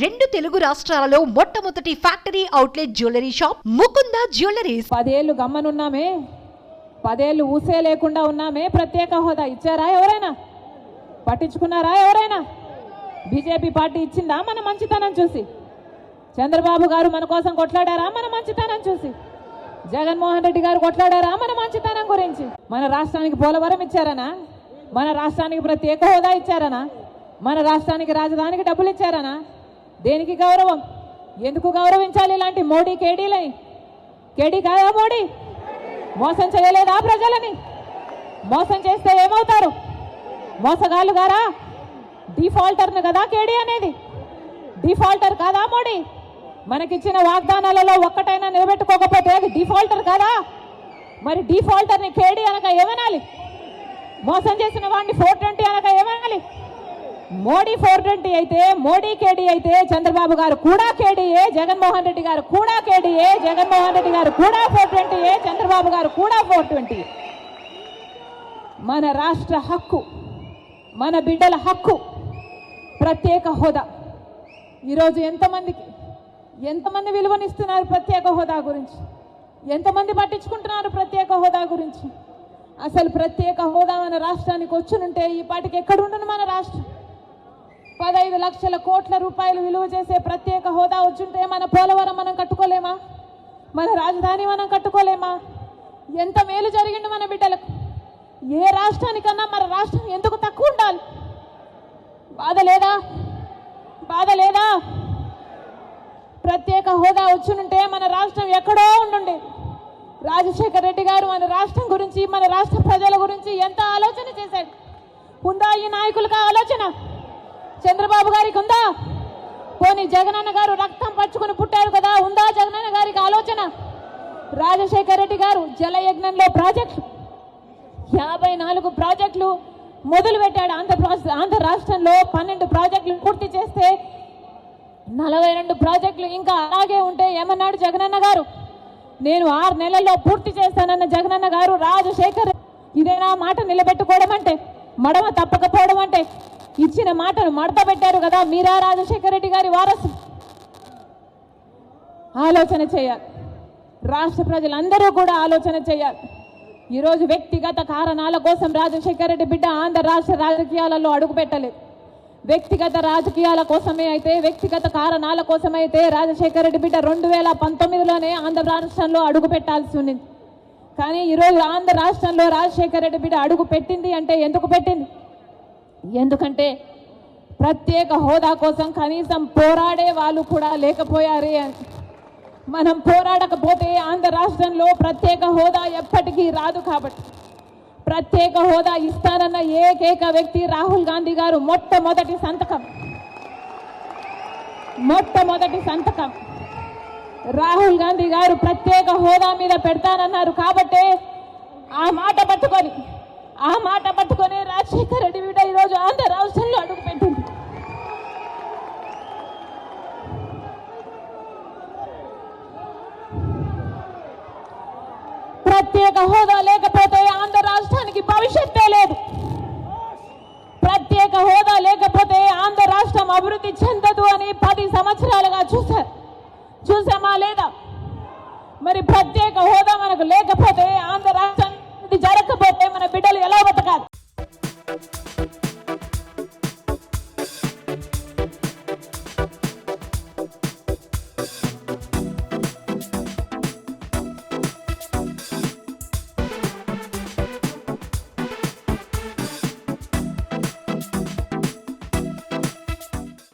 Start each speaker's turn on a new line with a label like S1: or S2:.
S1: రెండు తెలుగు రాష్ట్రాలలో మొట్టమొదటి factory outlet jewellery shop Mukunda jewelleries.
S2: పదేళ్ళు గమ్మనున్నామే. పదేళ్ళు ఊసే లేకుండా ఉన్నామే. ప్రత్యేక హోదా ఇచ్చారా ఎవరైనా? పట్టించుకున్నారా ఎవరైనా? బీజేపీ పార్టీ ఇచ్చిందా మన మంచితనం చూసి? చంద్రబాబు గారు మన కోసం కొట్లాడారా మన మంచితనం చూసి? జగన్మోహన్ రెడ్డి గారు కొట్లాడారా మన మంచితనం గురించి? మన రాష్ట్రానికి పోలవరం ఇచ్చారనా? మన రాష్ట్రానికి ప్రత్యేక హోదా ఇచ్చారనా? మన రాష్ట్రానికి రాజధానికి డబ్బులు ఇచ్చారనా? దేనికి గౌరవం? ఎందుకు గౌరవించాలి ఇలాంటి మోడీ కేడీలని? కేడీ కాదా మోడీ? మోసం చేయలేదా ప్రజలని? మోసం చేస్తే ఏమవుతారు? మోసగాళ్ళు గారా? డిఫాల్టర్ను కదా కేడీ అనేది? డిఫాల్టర్ కాదా మోడీ? మనకిచ్చిన వాగ్దానాలలో ఒక్కటైనా నిలబెట్టుకోకపోతే అది డిఫాల్టర్ కాదా? మరి డిఫాల్టర్ని కేడీ అనక ఏమనాలి? మోసం చేసిన వాడిని ఫోర్ మోడీ ఫోర్ ట్వంటీ అయితే మోడీ కేడీ అయితే చంద్రబాబు గారు కూడా కేడీఏ జగన్మోహన్ రెడ్డి గారు కూడా కేడీఏ జగన్మోహన్ రెడ్డి గారు కూడా ఫోర్ ట్వంటీఏ చంద్రబాబు గారు కూడా ఫోర్ ట్వంటీ. మన రాష్ట్ర హక్కు మన బిడ్డల హక్కు ప్రత్యేక హోదా. ఈరోజు ఎంతమందికి ఎంతమంది విలువనిస్తున్నారు ప్రత్యేక హోదా గురించి? ఎంతమంది పట్టించుకుంటున్నారు ప్రత్యేక హోదా గురించి? అసలు ప్రత్యేక హోదా మన రాష్ట్రానికి వచ్చునుంటే ఈ పాటికి ఎక్కడుండును మన రాష్ట్రం? పదహైదు లక్షల కోట్ల రూపాయలు విలువ చేసే ప్రత్యేక హోదా వచ్చుంటే మన పోలవరం మనం కట్టుకోలేమా? మన రాజధాని మనం కట్టుకోలేమా? ఎంత మేలు జరిగిండు మన బిడ్డలకు? ఏ రాష్ట్రానికన్నా మన రాష్ట్రం ఎందుకు తక్కువ ఉండాలి? బాధ లేదా? బాధ లేదా? ప్రత్యేక హోదా వచ్చునుంటే మన రాష్ట్రం ఎక్కడో ఉండుండే. రాజశేఖర్ రెడ్డి గారు మన రాష్ట్రం గురించి మన రాష్ట్ర ప్రజల గురించి ఎంత ఆలోచన చేశాడు ఉందా ఈ నాయకులకు ఆలోచన? చంద్రబాబు గారికి ఉందా? పోనీ జగనన్న గారు రక్తం పచ్చుకుని పుట్టారు కదా ఉందా జగనన్న గారికి ఆలోచన? రాజశేఖర్ రెడ్డి గారు జలయజ్ఞంలో ప్రాజెక్టు. యాభై నాలుగు ప్రాజెక్టులు మొదలు పెట్టాడు ఆంధ్ర ఆంధ్ర రాష్ట్రంలో. పన్నెండు ప్రాజెక్టులు పూర్తి చేస్తే నలభై రెండు ప్రాజెక్టులు ఇంకా అలాగే ఉంటే ఏమన్నాడు జగనన్న గారు? నేను ఆరు నెలల్లో పూర్తి చేస్తానన్న జగనన్న గారు రాజశేఖర్ ఇదేనా మాట నిలబెట్టుకోవడం అంటే మడమ తప్పకపోవడం అంటే. ఇచ్చిన మాటను మడత పెట్టారు కదా మీరా రాజశేఖర రెడ్డి గారి వారసు? ఆలోచన చేయాలి. రాష్ట్ర ప్రజలందరూ కూడా ఆలోచన చేయాలి. ఈరోజు వ్యక్తిగత కారణాల కోసం రాజశేఖర రెడ్డి బిడ్డ ఆంధ్ర రాష్ట్ర రాజకీయాలలో అడుగు పెట్టలేదు. వ్యక్తిగత రాజకీయాల కోసమే అయితే వ్యక్తిగత కారణాల కోసమైతే రాజశేఖర రెడ్డి బిడ్డ రెండు వేల పంతొమ్మిదిలోనే ఆంధ్ర రాష్ట్రంలో అడుగు పెట్టాల్సి ఉంది కానీ ఈరోజు ఆంధ్ర రాష్ట్రంలో రాజశేఖర రెడ్డి బిడ్డ అడుగు పెట్టింది అంటే ఎందుకు పెట్టింది? ఎందుకంటే ప్రత్యేక హోదా కోసం కనీసం పోరాడే వాళ్ళు కూడా లేకపోయారే అని. మనం పోరాడకపోతే ఆంధ్ర రాష్ట్రంలో ప్రత్యేక హోదా ఎప్పటికీ రాదు కాబట్టి. ప్రత్యేక హోదా ఇస్తానన్న ఏకైక వ్యక్తి రాహుల్ గాంధీ గారు మొట్టమొదటి సంతకం. మొట్టమొదటి సంతకం. రాహుల్ గాంధీ గారు ప్రత్యేక హోదా మీద పెడతానన్నారు కాబట్టే ఆ మాట పట్టుకొని ఆ మాట పట్టుకొని రాజశేఖర రెడ్డి బిడ్డ ఈరోజు ఆంధ్ర రాష్ట్రంలో అడుగుపెట్టింది ప్రత్యేక హోదా లేకపోతే ఆంధ్ర రాష్ట్రానికి భవిష్యత్తే లేదు. ప్రత్యేక హోదా లేక